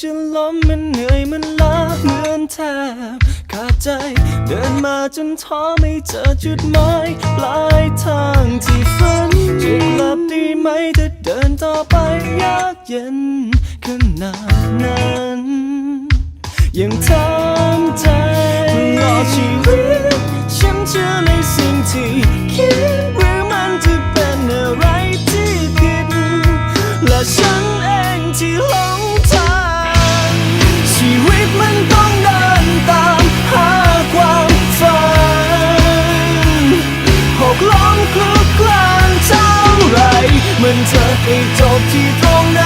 จะล้มมันเหนื่อยมันล้าเหมือนแทบขาดใจ เดินมาจนท้อไม่เจอจุดหมายปลายทางที่ฝันจะกลับดีไหมถ้าเดินต่อไปยากเย็นขนาดนั้นยังทำใจตลอชีวิตฉันเชื่อในสิ่งที่คิดหรือมันจะเป็นอะไรที่ผิดและฉันเองที่ ล้มคลุกคลานเท่าไร มันจะไปจบที่ตรงไหน